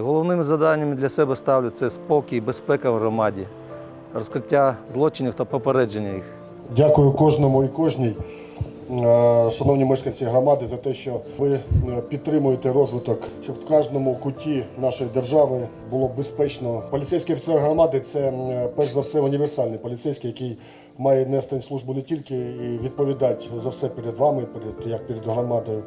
Головними завданнями для себе ставлю це спокій, безпека в громаді, розкриття злочинів та попередження їх. Дякую кожному і кожній, е, шановні мешканці громади, за те, що ви е, підтримуєте розвиток, щоб в кожному куті нашої держави було безпечно. Поліцейський офіцер громади це перш за все універсальний поліцейський, який має нести службу не тільки і відповідати за все перед вами, перед як перед громадою,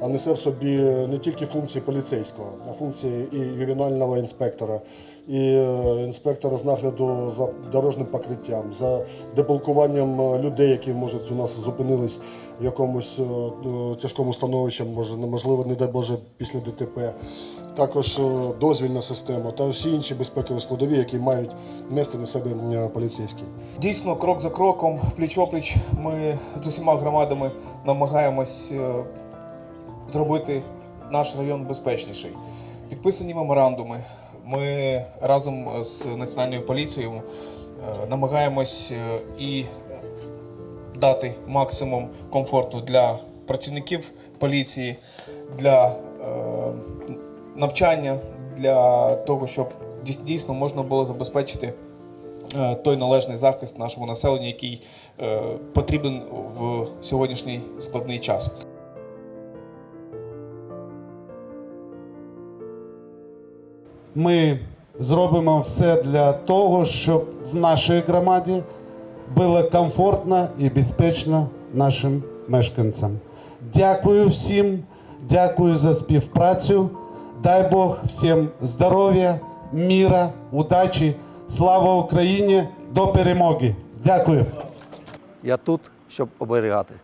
а несе в собі не тільки функції поліцейського, а функції і ювенального інспектора, і е, інспектора з нагляду за дорожнім покриттям, за деблокуванням е, людей, які можуть у нас зупинились якомусь е, е, тяжкому становищі, може неможливо, не дай Боже, після ДТП. Також е, дозвільна система та всі інші безпекові складові, які мають нести на себе поліцейський. Дійсно, крок за кроком, пліч-опліч, ми з усіма громадами намагаємось зробити наш район безпечніший. Підписані меморандуми. Ми разом з національною поліцією намагаємось і дати максимум комфорту для працівників поліції, для е, навчання, для того, щоб дійсно можна було забезпечити е, той належний захист нашому населенню, який е, потрібен в сьогоднішній складний час. Ми зробимо все для того, щоб в нашій громаді було комфортно і безпечно нашим мешканцям. Дякую всім, дякую за співпрацю. Дай Бог всім здоров'я, міра, удачі, слава Україні, до перемоги. Дякую. Я тут, щоб оберігати.